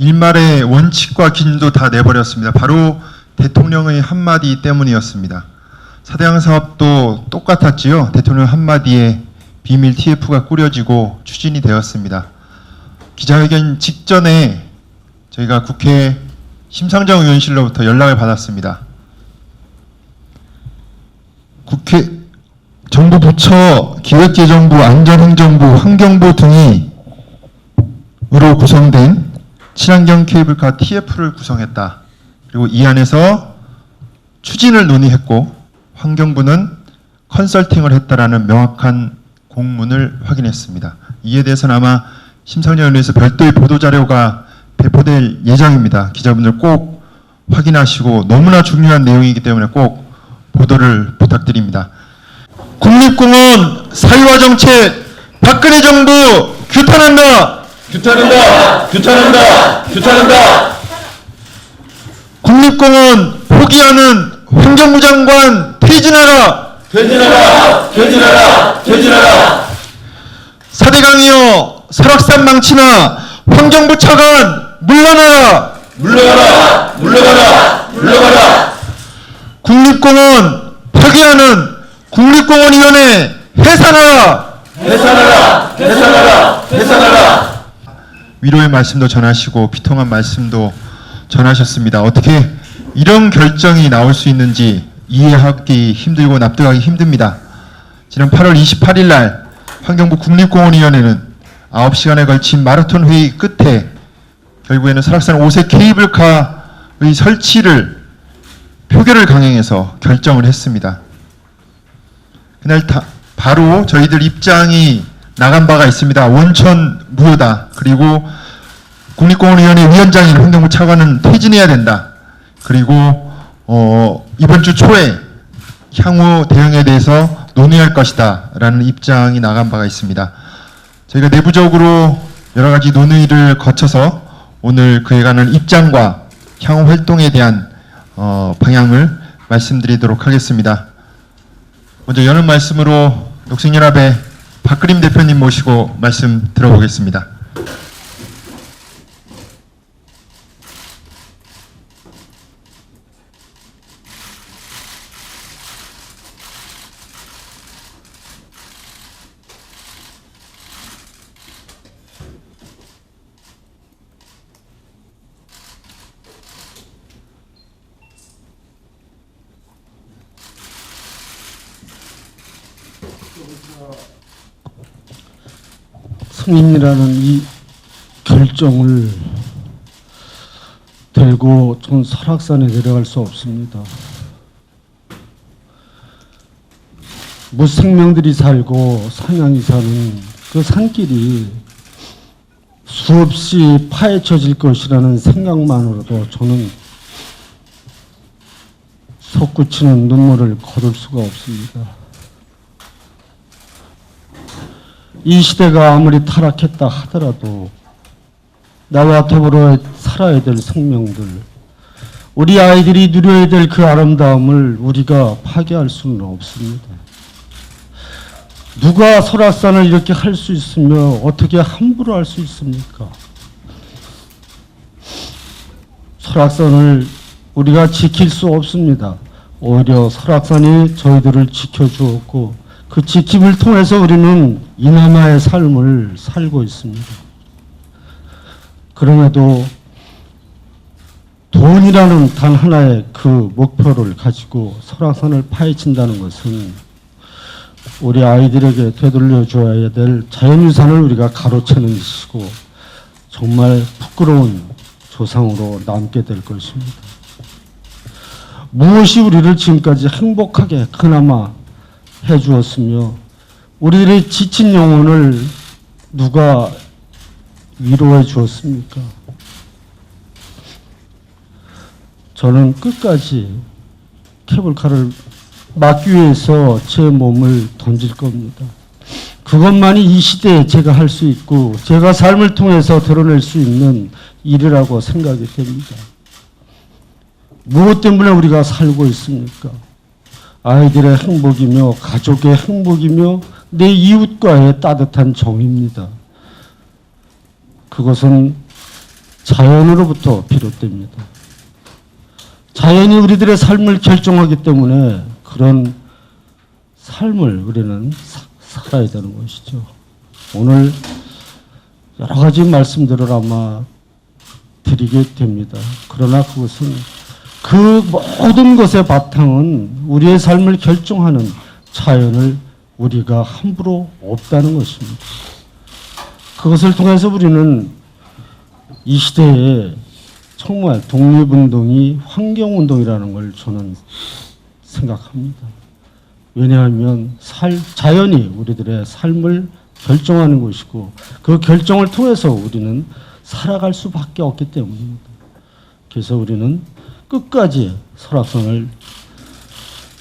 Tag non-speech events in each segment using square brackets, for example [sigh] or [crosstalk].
일말의 원칙과 기준도 다 내버렸습니다. 바로 대통령의 한마디 때문이었습니다. 사대강 사업도 똑같았지요. 대통령 한마디에 비밀 TF가 꾸려지고 추진이 되었습니다. 기자회견 직전에 저희가 국회 심상정 의원실로부터 연락을 받았습니다. 국회 정부 부처 기획재정부 안전행정부 환경부 등이 으로 구성된 친환경 케이블카 TF를 구성했다. 그리고 이 안에서 추진을 논의했고 환경부는 컨설팅을 했다라는 명확한 공문을 확인했습니다. 이에 대해서는 아마 의원에서 별도의 보도 자료가 배포될 예정입니다. 기자분들 꼭 확인하시고 너무나 중요한 내용이기 때문에 꼭 보도를 부탁드립니다. 국립공원 사유화 정책 박근혜 정부 규탄한다. 규탄한다! 규탄한다! 규탄한다! 국립공원 포기하는 환경부 장관 퇴진하라. 퇴진하라! 퇴진하라! 퇴진하라! 사대강이여 설악산 망치나 환경부 차관 물러나라. 물러가라! 물러가라! 물러가라! 국립공원 파기하는 국립공원위원회 해산하라. 해산하라! 해산하라! 해산하라! 위로의 말씀도 전하시고 비통한 말씀도 전하셨습니다. 어떻게 이런 결정이 나올 수 있는지 이해하기 힘들고 납득하기 힘듭니다. 지난 8월 28일 날 환경부 국립공원위원회는 9시간에 걸친 마라톤 회의 끝에 결국에는 설악산 5세 케이블카의 설치를 표결을 강행해서 결정을 했습니다. 그날 다- 바로 저희들 입장이 나간 바가 있습니다. 원천 무효다. 그리고 국립공원위원회 위원장인 환경부 차관은 퇴진해야 된다. 그리고 어, 이번 주 초에 향후 대응에 대해서 논의할 것이다 라는 입장이 나간 바가 있습니다. 저희가 내부적으로 여러 가지 논의를 거쳐서 오늘 그에 관한 입장과 향후 활동에 대한 어, 방향을 말씀드리도록 하겠습니다. 먼저 여는 말씀으로 녹색연합의 박그림 대표님 모시고 말씀 들어보겠습니다. 승인이라는 이 결정을 들고 전 설악산에 내려갈 수 없습니다. 무생명들이 살고 산양이 사는 그 산길이 수없이 파헤쳐질 것이라는 생각만으로도 저는 솟구치는 눈물을 거둘 수가 없습니다. 이 시대가 아무리 타락했다 하더라도 나와 더불어 살아야 될 생명들, 우리 아이들이 누려야 될 그 아름다움을 우리가 파괴할 수는 없습니다. 누가 설악산을 이렇게 할 수 있으며 어떻게 함부로 할 수 있습니까? 설악산을 우리가 지킬 수 없습니다. 오히려 설악산이 저희들을 지켜주었고 그 지킴을 통해서 우리는 이남아의 삶을 살고 있습니다. 그럼에도 돈이라는 단 하나의 그 목표를 가지고 설악산을 파헤친다는 것은 우리 아이들에게 되돌려 줘야 될 자연유산을 우리가 가로채는 것이고 정말 부끄러운 조상으로 남게 될 것입니다. 무엇이 우리를 지금까지 행복하게 그나마 해 주었으며 우리들의 지친 영혼을 누가 위로해 주었습니까? 저는 끝까지 케이블카를 막기 위해서 제 몸을 던질 겁니다. 그것만이 이 시대에 제가 할 수 있고 제가 삶을 통해서 드러낼 수 있는 일이라고 생각이 됩니다. 무엇 때문에 우리가 살고 있습니까? 아이들의 행복이며 가족의 행복이며 내 이웃과의 따뜻한 정입니다. 그것은 자연으로부터 비롯됩니다. 자연이 우리들의 삶을 결정하기 때문에 그런 삶을 우리는 사- 살아야 되는 것이죠. 오늘 여러 가지 말씀들을 아마 드리게 됩니다. 그러나 그것은 그 모든 것의 바탕은 우리의 삶을 결정하는 자연을 우리가 함부로 없다는 것입니다. 그것을 통해서 우리는 이 시대에 정말 독립운동이 환경운동이라는 걸 저는 생각합니다. 왜냐하면 살, 자연이 우리들의 삶을 결정하는 것이고 그 결정을 통해서 우리는 살아갈 수밖에 없기 때문입니다. 그래서 우리는 끝까지 설악산을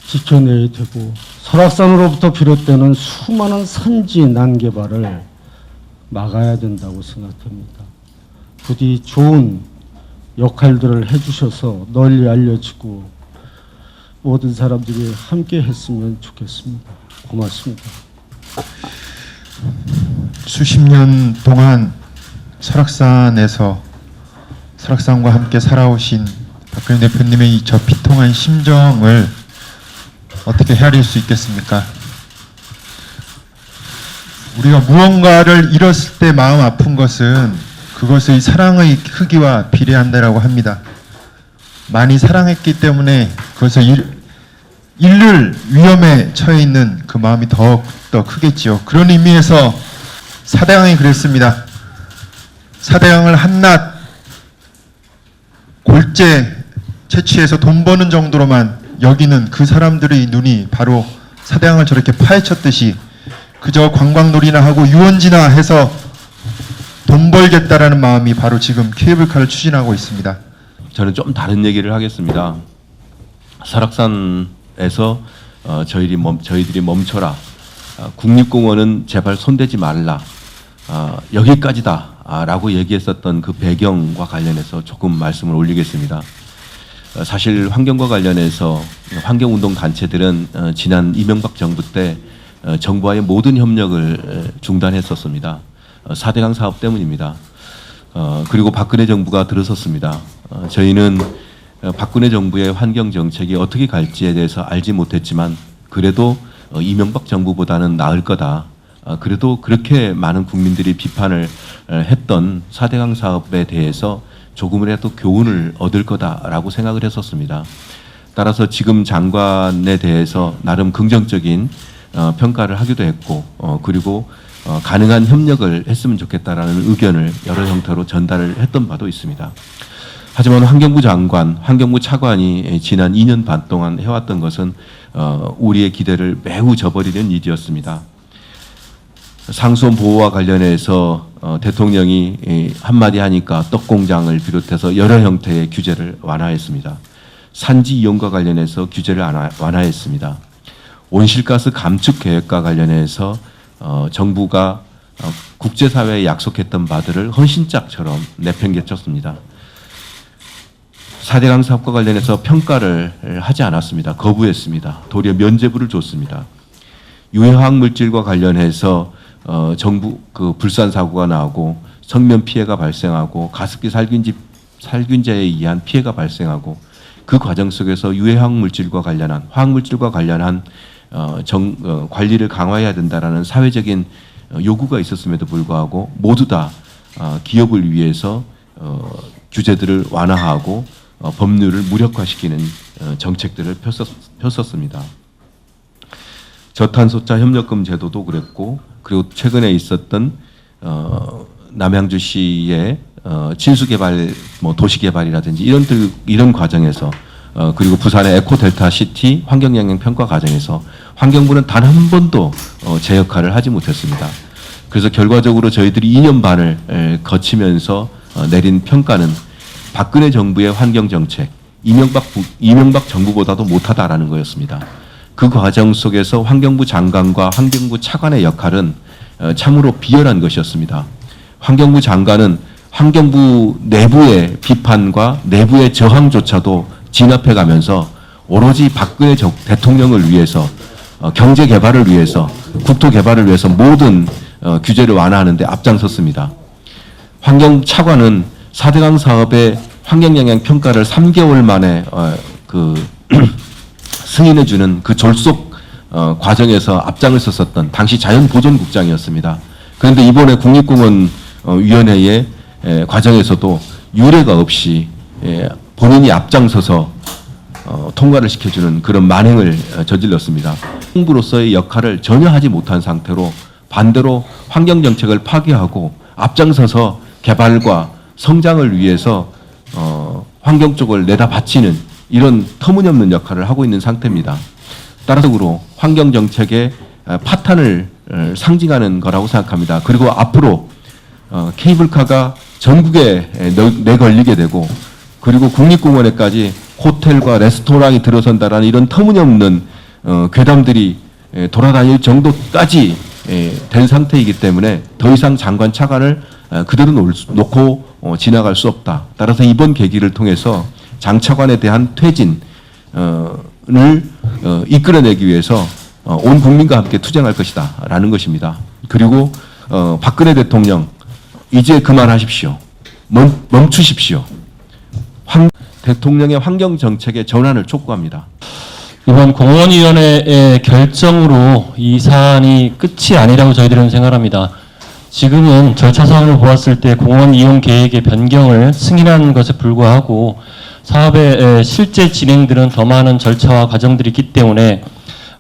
지켜내야 되고 설악산으로부터 비롯되는 수많은 산지 난개발을 막아야 된다고 생각합니다. 부디 좋은 역할들을 해주셔서 널리 알려지고 모든 사람들이 함께 했으면 좋겠습니다. 고맙습니다. 수십 년 동안 설악산에서 설악산과 함께 살아오신 박근혜 대표님의 이저 비통한 심정을 어떻게 헤아릴 수 있겠습니까? 우리가 무언가를 잃었을 때 마음 아픈 것은 그것의 사랑의 크기와 비례한다라고 합니다. 많이 사랑했기 때문에 그것을 잃, 잃을 위험에 처해 있는 그 마음이 더욱 더 크겠지요. 그런 의미에서 사대왕이 그랬습니다. 사대왕을 한낱 골재 채취해서 돈 버는 정도로만 여기는 그 사람들의 눈이 바로 사대왕을 저렇게 파헤쳤듯이 그저 관광놀이나 하고 유원지나 해서 돈 벌겠다라는 마음이 바로 지금 케이블카를 추진하고 있습니다. 저는 좀 다른 얘기를 하겠습니다. 설악산에서 어, 저희들이, 멈, 저희들이 멈춰라. 아, 국립공원은 제발 손대지 말라. 아, 여기까지다. 아, 라고 얘기했었던 그 배경과 관련해서 조금 말씀을 올리겠습니다. 어, 사실 환경과 관련해서 환경운동 단체들은 어, 지난 이명박 정부 때 어, 정부와의 모든 협력을 에, 중단했었습니다. 어, 4대강 사업 때문입니다. 어, 그리고 박근혜 정부가 들어섰습니다. 어, 저희는 어, 박근혜 정부의 환경 정책이 어떻게 갈지에 대해서 알지 못했지만 그래도 어, 이명박 정부보다는 나을 거다. 어, 그래도 그렇게 많은 국민들이 비판을 어, 했던 4대강 사업에 대해서 조금이라도 교훈을 얻을 거다라고 생각을 했었습니다. 따라서 지금 장관에 대해서 나름 긍정적인 어, 평가를 하기도 했고 어, 그리고 어, 가능한 협력을 했으면 좋겠다라는 의견을 여러 형태로 전달을 했던 바도 있습니다. 하지만 환경부 장관, 환경부 차관이 지난 2년 반 동안 해왔던 것은 어, 우리의 기대를 매우 저버리는 일이었습니다. 상수원 보호와 관련해서 어, 대통령이 이, 한마디 하니까 떡공장을 비롯해서 여러 형태의 규제를 완화했습니다. 산지 이용과 관련해서 규제를 완화, 완화 했습니다. 온실가스 감축 계획과 관련해서 어, 정부가 어, 국제사회에 약속했던 바들을 헌신짝처럼 내팽개쳤습니다. 4대강 사업과 관련해서 평가를 하지 않았습니다. 거부했습니다. 도리어 면죄부를 줬습니다. 유해화학 물질과 관련해서 어, 정부 그 불산 사고가 나고 성면 피해가 발생하고 가습기 살균지 살균제에 의한 피해가 발생하고 그 과정 속에서 유해화학 물질과 관련한 화학 물질과 관련한 어, 정, 어, 관리를 강화해야 된다라는 사회적인 어, 요구가 있었음에도 불구하고 모두 다 어, 기업을 위해서 어, 규제들을 완화하고 어, 법률을 무력화시키는 어, 정책들을 폈었, 폈었습니다. 저탄소차 협력금 제도도 그랬고 그리고 최근에 있었던 어, 남양주시의 어, 친수개발 뭐 도시개발이라든지 이런 들, 이런 과정에서 어, 그리고 부산의 에코델타 시티 환경영향 평가 과정에서 환경부는 단 한 번도 어, 제 역할을 하지 못했습니다. 그래서 결과적으로 저희들이 2년 반을 에, 거치면서 어, 내린 평가는 박근혜 정부의 환경 정책, 이명박 부- 이명박 정부보다도 못하다라는 거였습니다. 그 과정 속에서 환경부 장관과 환경부 차관의 역할은 어, 참으로 비열한 것이었습니다. 환경부 장관은 환경부 내부의 비판과 내부의 저항조차도 진압해 가면서 오로지 박근혜 정- 대통령을 위해서 어, 경제 개발을 위해서 국토 개발을 위해서 모든 어, 규제를 완화하는데 앞장섰습니다. 환경 차관은 4대강 사업의 환경 영향 평가를 3개월 만에 어, 그 [clears throat] 승인해주는 그 졸속 어, 과정에서 앞장을 섰었던 당시 자연보존국장이었습니다. 그런데 이번에 국립공원 어, 위원회의 에, 과정에서도 유례가 없이 예, 본인이 앞장서서 어, 통과를 시켜주는 그런 만행을 어, 저질렀습니다. 홍부로서의 역할을 전혀 하지 못한 상태로 반대로 환경 정책을 파괴하고 앞장서서 개발과 성장을 위해서 어, 환경 쪽을 내다 바치는 이런 터무니없는 역할을 하고 있는 상태입니다. 따라서 환경 정책의 어, 파탄을 어, 상징하는 거라고 생각합니다. 그리고 앞으로 어, 케이블카가 전국에 내걸리게 되고 그리고 국립공원에까지 호텔과 레스토랑이 들어선다라는 이런 터무니없는 어, 괴담들이 에, 돌아다닐 정도까지 에, 된 상태이기 때문에 더 이상 장관 차관을 어, 그대로 놓고 어, 지나갈 수 없다. 따라서 이번 계기를 통해서 장 차관에 대한 퇴진 어, 을 어, 이끌어내기 위해서 어, 온 국민과 함께 투쟁할 것이다라는 것입니다. 그리고 어, 박근혜 대통령 이제 그만하십시오. 멈, 멈추십시오. 환, 대통령의 환경 정책의 전환을 촉구합니다. 이번 공원위원회의 결정으로 이 사안이 끝이 아니라고 저희들은 생각합니다. 지금은 절차상으로 보았을 때 공원 이용 계획의 변경을 승인한 것에 불구하고 사업의 에, 실제 진행들은 더 많은 절차와 과정들이 있기 때문에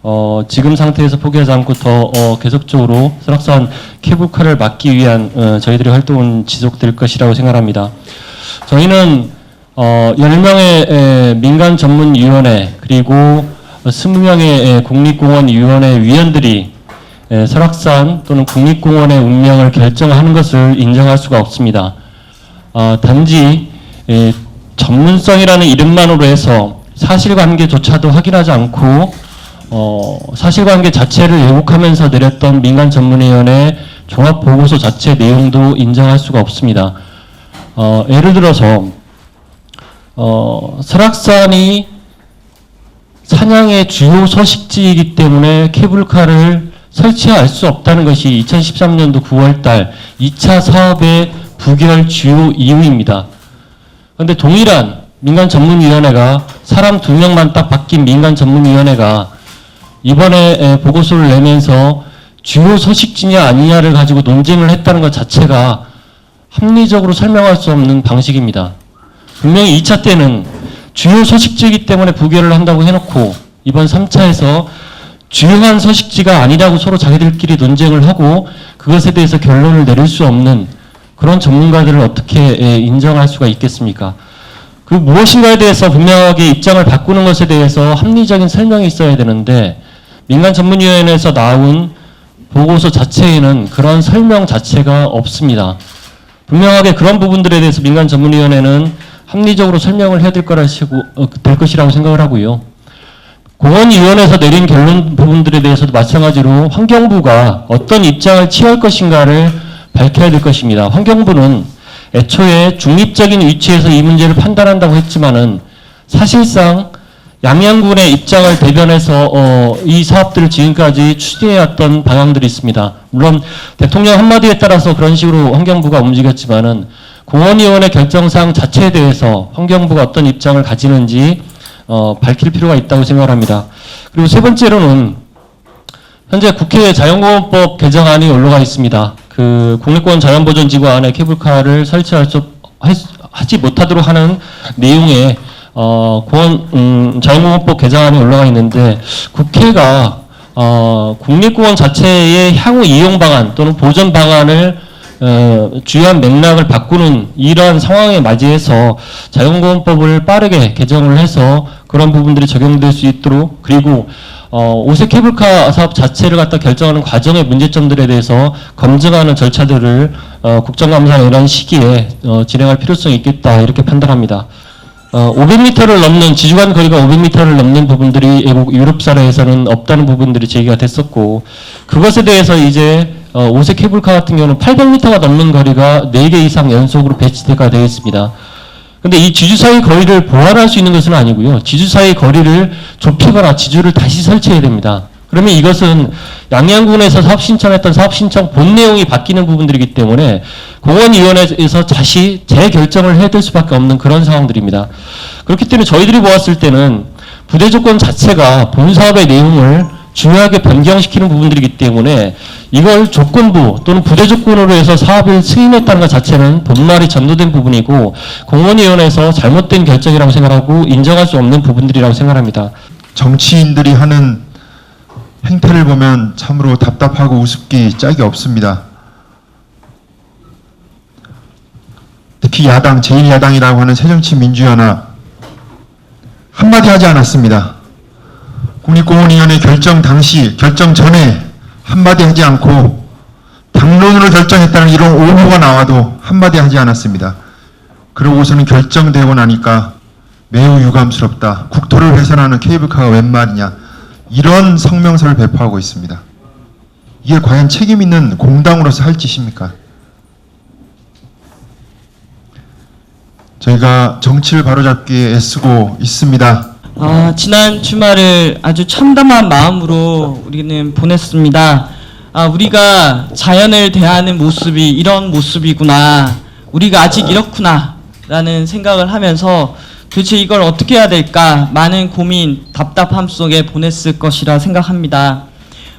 어, 지금 상태에서 포기하지 않고 더 어, 계속적으로 설악산 케이블카를 막기 위한 어, 저희들의 활동은 지속될 것이라고 생각합니다. 저희는 어, 10명의 에, 민간 전문위원회 그리고 20명의 국립공원위원회 위원들이 에, 설악산 또는 국립공원의 운명을 결정하는 것을 인정할 수가 없습니다. 어, 단지 에, 전문성이라는 이름만으로 해서 사실관계조차도 확인하지 않고 어, 사실관계 자체를 왜곡하면서 내렸던 민간 전문위원회 종합 보고서 자체 내용도 인정할 수가 없습니다. 어, 예를 들어서 어, 설악산이 사냥의 주요 서식지이기 때문에 케이블카를 설치할 수 없다는 것이 2013년도 9월달 2차 사업의 부결 주요 이유입니다. 그런데 동일한 민간 전문위원회가 사람 두 명만 딱 바뀐 민간 전문위원회가 이번에 에, 보고서를 내면서 주요 서식지냐 아니냐를 가지고 논쟁을 했다는 것 자체가 합리적으로 설명할 수 없는 방식입니다. 분명히 2차 때는 주요 서식지이기 때문에 부결을 한다고 해놓고 이번 3차에서 주요한 서식지가 아니라고 서로 자기들끼리 논쟁을 하고 그것에 대해서 결론을 내릴 수 없는 그런 전문가들을 어떻게 에, 인정할 수가 있겠습니까? 그 무엇인가에 대해서 분명하게 입장을 바꾸는 것에 대해서 합리적인 설명이 있어야 되는데 민간 전문위원회에서 나온 보고서 자체에는 그런 설명 자체가 없습니다. 분명하게 그런 부분들에 대해서 민간 전문위원회는 합리적으로 설명을 해야 될 거라시고 어, 될 것이라고 생각을 하고요. 공원위원회에서 내린 결론 부분들에 대해서도 마찬가지로 환경부가 어떤 입장을 취할 것인가를 밝혀야 될 것입니다. 환경부는 애초에 중립적인 위치에서 이 문제를 판단한다고 했지만은 사실상 양양군의 입장을 대변해서 어, 이 사업들을 지금까지 추진해왔던 방향들이 있습니다. 물론 대통령 한마디에 따라서 그런 식으로 환경부가 움직였지만은 공원위원회 결정상 자체에 대해서 환경부가 어떤 입장을 가지는지 어, 밝힐 필요가 있다고 생각합니다. 그리고 세 번째로는 현재 국회 자연공원법 개정안이 올라가 있습니다. 그 국립공원 자연보전 지구 안에 케이블카를 설치할 수 하- 하지 못하도록 하는 내용의 어, 공원 음, 자연공원법 개정안이 올라가 있는데 국회가 어, 국립공원 자체의 향후 이용 방안 또는 보전 방안을 어, 주요한 맥락을 바꾸는 이러한 상황에 맞이해서 자연공원법을 빠르게 개정을 해서 그런 부분들이 적용될 수 있도록 그리고 어, 오색 케이블카 사업 자체를 갖다 결정하는 과정의 문제점들에 대해서 검증하는 절차들을 어, 국정감사 이런 시기에 어, 진행할 필요성이 있겠다 이렇게 판단합니다. 어, 500m를 넘는 지주간 거리가 500m를 넘는 부분들이 유럽 사례에서는 없다는 부분들이 제기가 됐었고 그것에 대해서 이제 어, 오색 케이블카 같은 경우는 800m가 넘는 거리가 4개 이상 연속으로 배치가 되어 있습니다. 근데 이 지주 사이 거리를 보완할 수 있는 것은 아니고요. 지주 사이 거리를 좁히거나 지주를 다시 설치해야 됩니다. 그러면 이것은 양양군에서 사업 신청했던 사업 신청 본 내용이 바뀌는 부분들이기 때문에 공원위원회에서 다시 재결정을 해야 될 수밖에 없는 그런 상황들입니다. 그렇기 때문에 저희들이 보았을 때는 부대 조건 자체가 본 사업의 내용을 중요하게 변경시키는 부분들이기 때문에 이걸 조건부 또는 부대 조건으로 해서 사업을 승인했다는 것 자체는 본말이 전도된 부분이고 공원위원회에서 잘못된 결정이라고 생각하고 인정할 수 없는 부분들이라고 생각합니다. 정치인들이 하는 행태를 보면 참으로 답답하고 우습기 짝이 없습니다. 특히 야당, 제1야당이라고 하는 새정치민주연합 한마디 하지 않았습니다. 국립공원위원회 결정 당시, 결정 전에 한마디 하지 않고 당론으로 결정했다는 이런 오보가 나와도 한마디 하지 않았습니다. 그러고서는 결정되고 나니까 매우 유감스럽다. 국토를 훼손하는 케이블카가 웬 말이냐. 이런 성명서를 배포하고 있습니다. 이게 과연 책임 있는 공당으로서 할 짓입니까? 저희가 정치를 바로잡기에 애쓰고 있습니다. 아, 지난 주말을 아주 참담한 마음으로 우리는 보냈습니다. 아, 우리가 자연을 대하는 모습이 이런 모습이구나. 우리가 아직 이렇구나. 라는 생각을 하면서 도대체 이걸 어떻게 해야 될까? 많은 고민, 답답함 속에 보냈을 것이라 생각합니다.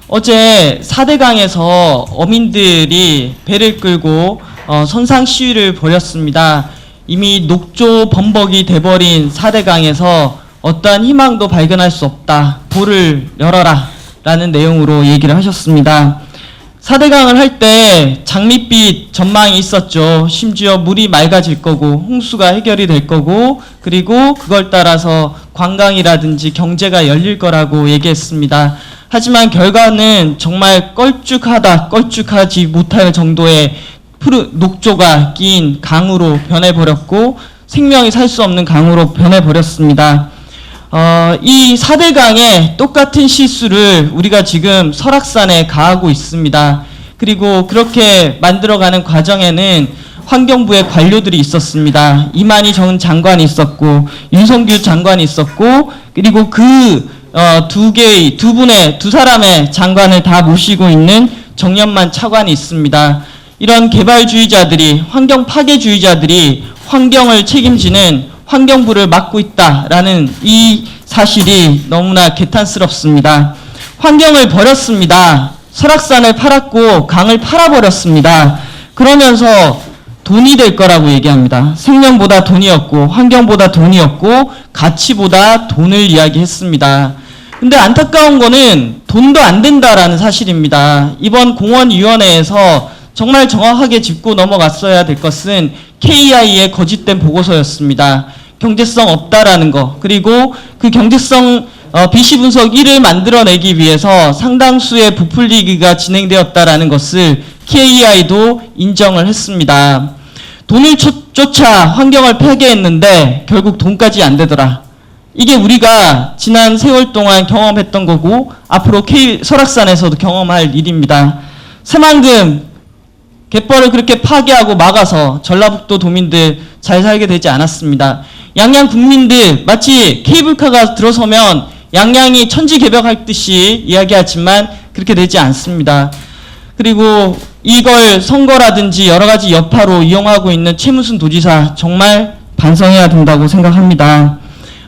어제 4대강에서 어민들이 배를 끌고 어, 선상 시위를 벌였습니다. 이미 녹조 범벅이 돼버린 4대강에서 어떠한 희망도 발견할 수 없다. 불을 열어라. 라는 내용으로 얘기를 하셨습니다. 4대강을 할 때 장밋빛 전망이 있었죠. 심지어 물이 맑아질 거고 홍수가 해결이 될 거고 그리고 그걸 따라서 관광이라든지 경제가 열릴 거라고 얘기했습니다. 하지만 결과는 정말 껄쭉하다 껄쭉하지 못할 정도의 푸르 녹조가 낀 강으로 변해버렸고 생명이 살 수 없는 강으로 변해버렸습니다. 어, 이 4대강의 똑같은 실수를 우리가 지금 설악산에 가하고 있습니다. 그리고 그렇게 만들어가는 과정에는 환경부의 관료들이 있었습니다. 이만희 전 장관이 있었고 윤성규 장관이 있었고 그리고 그 어, 두 개의 두 분의 두 사람의 장관을 다 모시고 있는 정연만 차관이 있습니다. 이런 개발주의자들이 환경 파괴주의자들이 환경을 책임지는 환경부를 맡고 있다라는 이 사실이 너무나 개탄스럽습니다. 환경을 버렸습니다. 설악산을 팔았고 강을 팔아버렸습니다. 그러면서 돈이 될 거라고 얘기합니다. 생명보다 돈이었고 환경보다 돈이었고 가치보다 돈을 이야기했습니다. 근데 안타까운 거는 돈도 안 된다라는 사실입니다. 이번 공원위원회에서 정말 정확하게 짚고 넘어갔어야 될 것은 KI의 거짓된 보고서였습니다. 경제성 없다라는 거 그리고 그 경제성 어, 비시 분석 1을 만들어내기 위해서 상당수의 부풀리기가 진행되었다라는 것을 KEI도 인정을 했습니다. 돈을 쫓- 쫓아 환경을 폐괴했는데 결국 돈까지 안 되더라. 이게 우리가 지난 세월 동안 경험했던 거고 앞으로 K 설악산에서도 경험할 일입니다. 새만금 갯벌을 그렇게 파괴하고 막아서 전라북도 도민들 잘 살게 되지 않았습니다. 양양 국민들 마치 케이블카가 들어서면 양양이 천지개벽할 듯이 이야기하지만 그렇게 되지 않습니다. 그리고 이걸 선거라든지 여러 가지 여파로 이용하고 있는 최무순 도지사 정말 반성해야 된다고 생각합니다.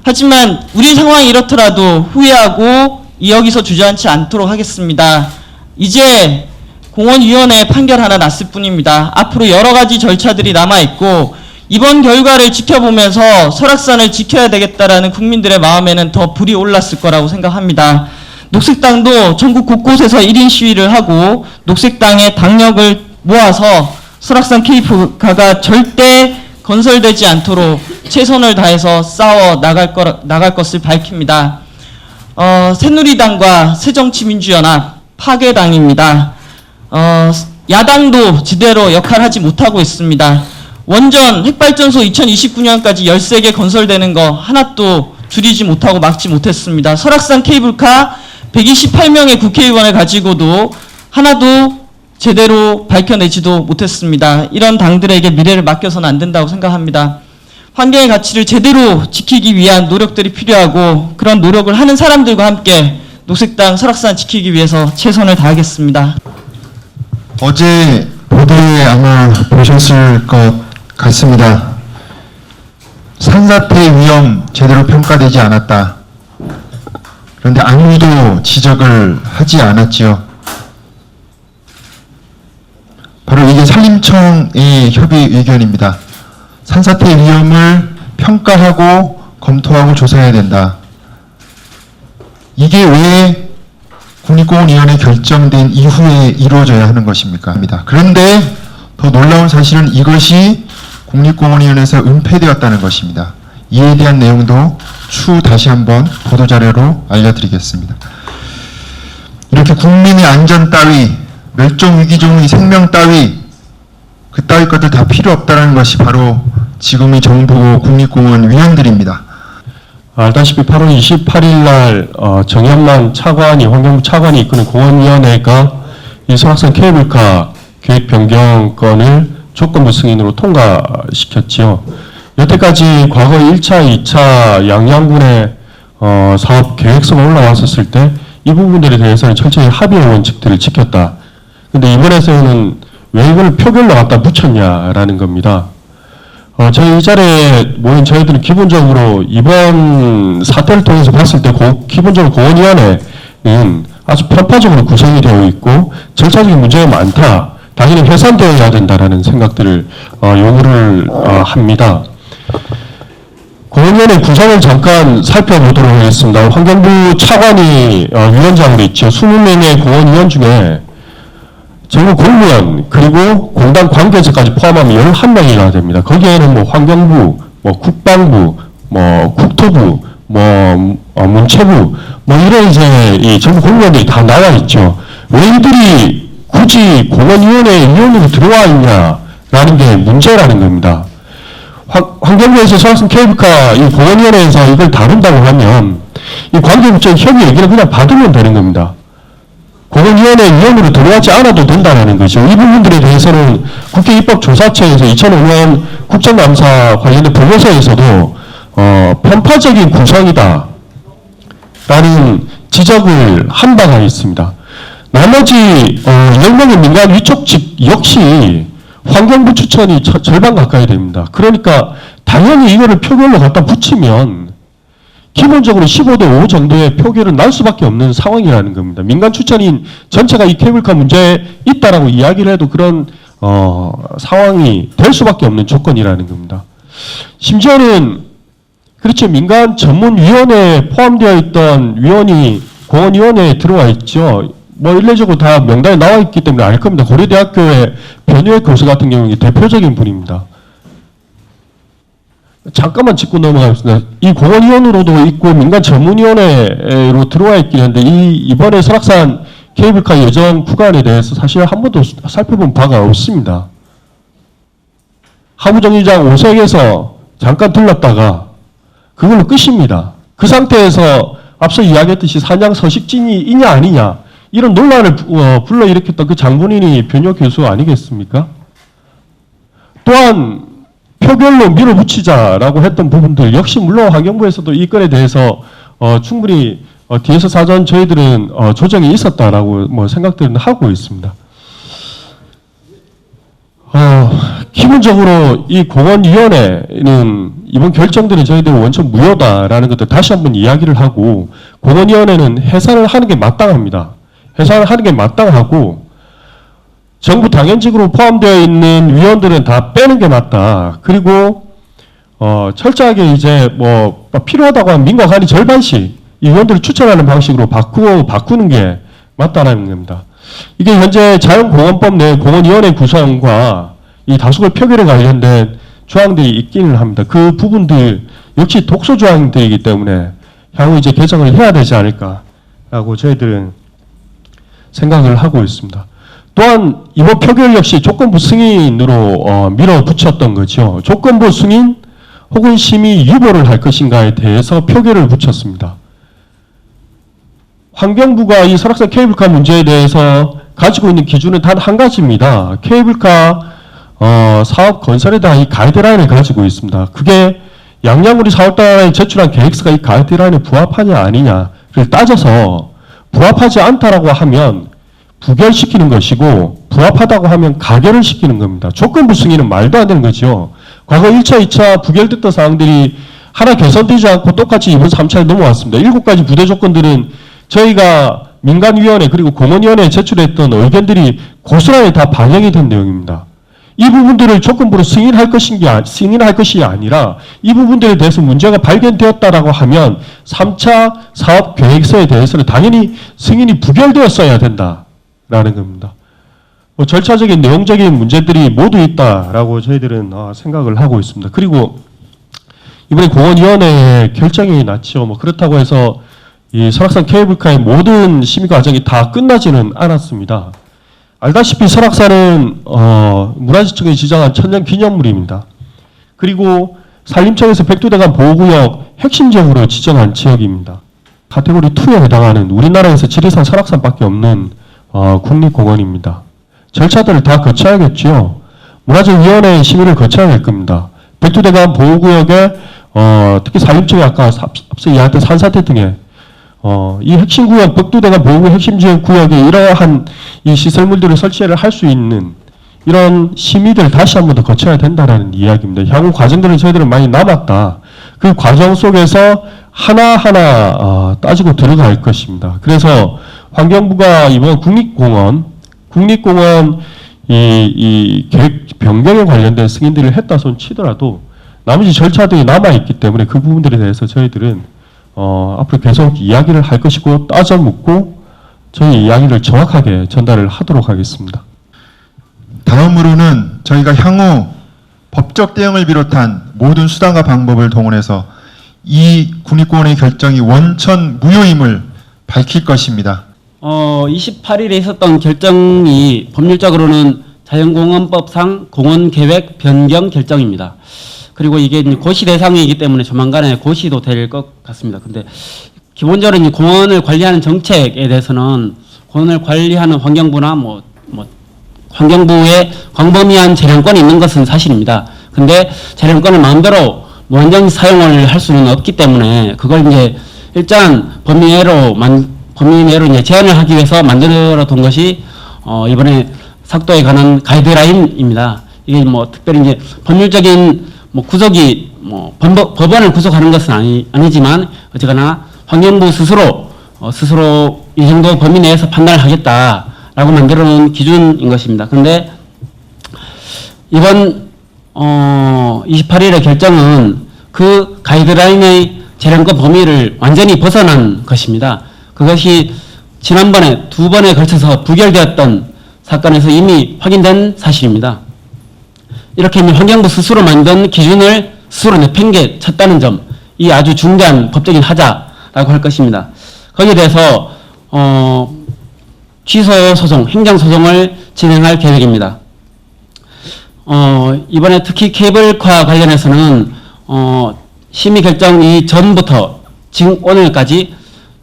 하지만 우리 상황이 이렇더라도 후회하고 여기서 주저앉지 않도록 하겠습니다. 이제 공원위원회 판결 하나 났을 뿐입니다. 앞으로 여러 가지 절차들이 남아있고 이번 결과를 지켜보면서 설악산을 지켜야 되겠다라는 국민들의 마음에는 더 불이 올랐을 거라고 생각합니다. 녹색당도 전국 곳곳에서 1인 시위를 하고 녹색당의 당력을 모아서 설악산 케이프카가 절대 건설되지 않도록 최선을 다해서 싸워 나갈, 거, 나갈 것을 밝힙니다. 어, 새누리당과 새정치민주연합 파괴당입니다. 어, 야당도 제대로 역할하지 못하고 있습니다. 원전 핵발전소 2029년까지 13개 건설되는 거 하나도 줄이지 못하고 막지 못했습니다. 설악산 케이블카 128명의 국회의원을 가지고도 하나도 제대로 밝혀내지도 못했습니다. 이런 당들에게 미래를 맡겨서는 안 된다고 생각합니다. 환경의 가치를 제대로 지키기 위한 노력들이 필요하고 그런 노력을 하는 사람들과 함께 녹색당 설악산 지키기 위해서 최선을 다하겠습니다. 어제 보도에 아마 보셨을 것 같습니다. 산사태 위험 제대로 평가되지 않았다. 그런데 아무도 지적을 하지 않았지요. 바로 이게 산림청의 협의 의견입니다. 산사태 위험을 평가하고 검토하고 조사해야 된다. 이게 왜 국립공원위원회 결정된 이후에 이루어져야 하는 것입니까? 합니다. 그런데 더 놀라운 사실은 이것이 국립공원위원회에서 은폐되었다는 것입니다. 이에 대한 내용도 추후 다시 한번 보도자료로 알려드리겠습니다. 이렇게 국민의 안전 따위, 멸종위기종의 생명 따위, 그 따위 것들 다 필요 없다는 것이 바로 지금의 정부 국립공원 위원들입니다. 알다시피 8월 28일 날 어, 정현만 차관이 환경부 차관이 이끄는 공원위원회가 이 설악산 케이블카 계획 변경 건을 조건부 승인으로 통과시켰지요. 여태까지 과거 1차, 2차 양양군의 어, 사업 계획서가 올라왔었을 때 이 부분들에 대해서는 철저히 합의의 원칙들을 지켰다. 근데 이번에서는 왜 이걸 표결로 갖다 붙였냐라는 겁니다. 어, 저희 이 자리에 모인 저희들은 기본적으로 이번 사태를 통해서 봤을 때 고, 기본적으로 공원위원회는 아주 편파적으로 구성이 되어 있고 절차적인 문제가 많다. 당연히 해산되어야 된다라는 생각들을 어, 요구를 어, 합니다. 공원위원회 구성을 잠깐 살펴보도록 하겠습니다. 환경부 차관이 어, 위원장으로 있죠. 20명의 공원위원 중에 정부 공무원 그리고 공단 관계자까지 포함하면 11명이나 됩니다. 거기에는 뭐 환경부, 뭐 국방부, 뭐 국토부, 뭐 어, 문체부 뭐 이런 이제 이 정부 공무원들이 다 나와 있죠. 왜 이들이 굳이 공원위원회 위원으로 들어와 있냐라는 게 문제라는 겁니다. 환- 환경부에서 설악산 케이블카 이 공원위원회에서 이걸 다룬다고 하면 이 관계부처의 협의 얘기를 그냥 받으면 되는 겁니다. 공원위원회 위원으로 들어가지 않아도 된다는 거죠. 이 부분들에 대해서는 국회 입법조사처에서 2005년 국정감사 관련된 보고서에서도 어, 편파적인 구성이다. 라는 지적을 한 바가 있습니다. 나머지 어, 10명의 민간 위촉직 역시 환경부 추천이 저- 절반 가까이 됩니다. 그러니까 당연히 이거를 표결로 갖다 붙이면 기본적으로 15대 5 정도의 표결은 날 수밖에 없는 상황이라는 겁니다. 민간 추천인 전체가 이 케이블카 문제에 있다라고 이야기를 해도 그런 어, 상황이 될 수밖에 없는 조건이라는 겁니다. 심지어는 그렇죠. 민간 전문위원회에 포함되어 있던 위원이 공원위원회에 들어와 있죠. 뭐 일례적으로 다 명단에 나와 있기 때문에 알 겁니다. 고려대학교의 변희애 교수 같은 경우는 대표적인 분입니다. 잠깐만 짚고 넘어가겠습니다. 이 공원위원으로도 있고 민간 전문위원회로 들어와 있긴 한데 이 이번에 설악산 케이블카 예정 구간에 대해서 사실 한 번도 살펴본 바가 없습니다. 하부정류장 오색에서 잠깐 들렀다가 그걸로 끝입니다. 그 상태에서 앞서 이야기했듯이 사냥 서식지이 있냐 아니냐 이런 논란을 부- 어, 불러일으켰던 그 장본인이 변효 교수 아니겠습니까? 또한 표결로 밀어붙이자라고 했던 부분들 역시 물론 환경부에서도 이 건에 대해서 어, 충분히 어, 뒤에서 사전 저희들은 어, 조정이 있었다라고 뭐 생각들은 하고 있습니다. 어, 기본적으로 이 공원위원회는 이번 결정들은 저희들 원천 무효다라는 것들 다시 한번 이야기를 하고 공원위원회는 해산을 하는 게 마땅합니다. 해산을 하는 게 마땅하고 정부 당연직으로 포함되어 있는 위원들은 다 빼는 게 맞다. 그리고 어, 철저하게 이제 뭐 필요하다고 하면 민과 관이 절반씩 이 위원들을 추천하는 방식으로 바꾸고 바꾸는 게 맞다라는 겁니다. 이게 현재 자연공원법 내 공원위원회 구성과 이 다수결 표결에 관련된 조항들이 있기는 합니다. 그 부분들 역시 독소 조항들이기 때문에 향후 이제 개정을 해야 되지 않을까라고 저희들은 생각을 하고 있습니다. 또한 이번 표결 역시 조건부 승인으로 어, 밀어붙였던 거죠. 조건부 승인 혹은 심의 유보를 할 것인가에 대해서 표결을 붙였습니다. 환경부가 이 설악산 케이블카 문제에 대해서 가지고 있는 기준은 단 한 가지입니다. 케이블카 어, 사업 건설에 대한 이 가이드라인을 가지고 있습니다. 그게 양양우리 사업단에 제출한 계획서가 이 가이드라인에 부합하냐 아니냐를 따져서 부합하지 않다라고 하면 부결시키는 것이고 부합하다고 하면 가결을 시키는 겁니다. 조건부 승인은 말도 안 되는 거죠. 과거 1차, 2차 부결됐던 사항들이 하나 개선되지 않고 똑같이 이번 3차에 넘어왔습니다. 일곱 가지 부대 조건들은 저희가 민간위원회 그리고 공원위원회에 제출했던 의견들이 고스란히 다 반영이 된 내용입니다. 이 부분들을 조건부로 승인할 것인 게 아- 승인할 것이 아니라 이 부분들에 대해서 문제가 발견되었다라고 하면 3차 사업 계획서에 대해서는 당연히 승인이 부결되었어야 된다 라는 겁니다. 뭐 절차적인 내용적인 문제들이 모두 있다라고 저희들은 아, 생각을 하고 있습니다. 그리고 이번에 공원위원회의 결정이 났죠. 뭐 그렇다고 해서 이 설악산 케이블카의 모든 심의 과정이 다 끝나지는 않았습니다. 알다시피 설악산은 어, 문화재청이 지정한 천년 기념물입니다. 그리고 산림청에서 백두대간 보호구역 핵심 지역으로 지정한 지역입니다. 카테고리 2에 해당하는 우리나라에서 지리산 설악산밖에 없는 어, 국립공원입니다. 절차들을 다 거쳐야겠죠. 문화재위원회 심의를 거쳐야 될 겁니다. 백두대간 보호구역에 어, 특히 산림청이 아까 앞- 앞서 이야기했던 산사태 등에 어, 이 핵심 구역, 백두대간 보호구 핵심 지역 구역에 이러한 이 시설물들을 설치를 할 수 있는 이런 심의들 다시 한 번 더 거쳐야 된다라는 이야기입니다. 향후 과정들은 저희들은 많이 남았다. 그 과정 속에서 하나하나 어, 따지고 들어갈 것입니다. 그래서 환경부가 이번 국립공원, 국립공원 이, 이 계획 변경에 관련된 승인들을 했다 손 치더라도 나머지 절차들이 남아있기 때문에 그 부분들에 대해서 저희들은 어, 앞으로 계속 이야기를 할 것이고 따져 묻고 저희 이야기를 정확하게 전달을 하도록 하겠습니다. 다음으로는 저희가 향후 법적 대응을 비롯한 모든 수단과 방법을 동원해서 이 국립공원의 결정이 원천 무효임을 밝힐 것입니다. 어, 28일에 있었던 결정이 법률적으로는 자연공원법상 공원계획 변경 결정입니다. 그리고 이게 고시 대상이기 때문에 조만간에 고시도 될 것 같습니다. 근데 기본적으로 공원을 관리하는 정책에 대해서는 공원을 관리하는 환경부나 뭐, 뭐 환경부에 광범위한 재량권이 있는 것은 사실입니다. 근데 재량권을 마음대로 무한정 사용을 할 수는 없기 때문에 그걸 이제 일단 범위 내로 만 범위 내로 이제 제한을 하기 위해서 만들어 둔 것이 어 이번에 삭도에 관한 가이드라인입니다. 이게 뭐 특별히 이제 법률적인 뭐 구속이 뭐 법원, 법원을 구속하는 것은 아니, 아니지만 어쨌거나 환경부 스스로 어, 스스로 이 정도 범위 내에서 판단을 하겠다라고 만들어 놓은 기준인 것입니다. 그런데 이번 어 28일의 결정은 그 가이드라인의 재량권 범위를 완전히 벗어난 것입니다. 그것이 지난번에 두 번에 걸쳐서 부결되었던 사건에서 이미 확인된 사실입니다. 이렇게 환경부 스스로 만든 기준을 스스로 내팽개쳤다는 점, 이 아주 중대한 법적인 하자라고 할 것입니다. 거기에 대해서 어, 취소 소송, 행정 소송을 진행할 계획입니다. 어, 이번에 특히 케이블카 관련해서는 어, 심의 결정 이전부터 지금 오늘까지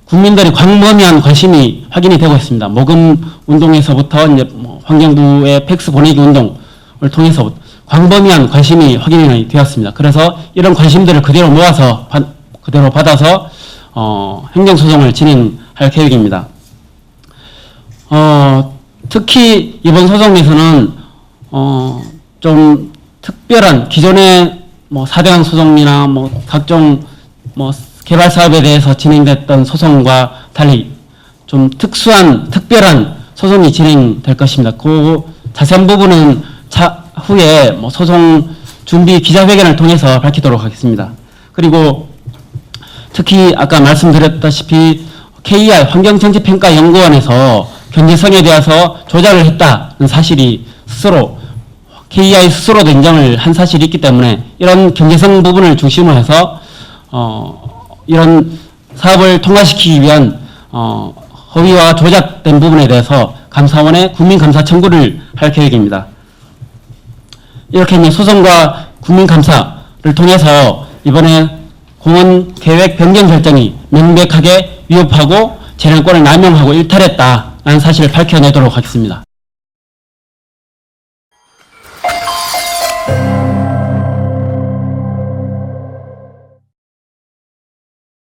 국민들이 광범위한 관심이 확인이 되고 있습니다. 모금 운동에서부터 이제 뭐 환경부의 팩스 보내기 운동을 통해서 광범위한 관심이 확인이 되었습니다. 그래서 이런 관심들을 그대로 모아서 바- 그대로 받아서 어, 행정소송을 진행할 계획입니다. 어, 특히 이번 소송에서는 어, 좀 특별한 기존의 뭐 사대강 소송이나 뭐 각종 뭐 개발 사업에 대해서 진행됐던 소송과 달리 좀 특수한 특별한 소송이 진행될 것입니다. 그 자세한 부분은 차 후에 뭐 소송 준비 기자회견을 통해서 밝히도록 하겠습니다. 그리고 특히 아까 말씀드렸다시피 KER 환경정책평가연구원에서 경제성에 대해서 조작을 했다는 사실이 스스로 KEI 스스로도 인정을 한 사실이 있기 때문에 이런 경제성 부분을 중심으로 해서 어, 이런 사업을 통과시키기 위한 어, 허위와 조작된 부분에 대해서 감사원에 국민감사 청구를 할 계획입니다. 이렇게 이제 소송과 국민감사를 통해서 이번에 공원 계획 변경 결정이 명백하게 위협하고 재량권을 남용하고 일탈했다라는 사실을 밝혀내도록 하겠습니다.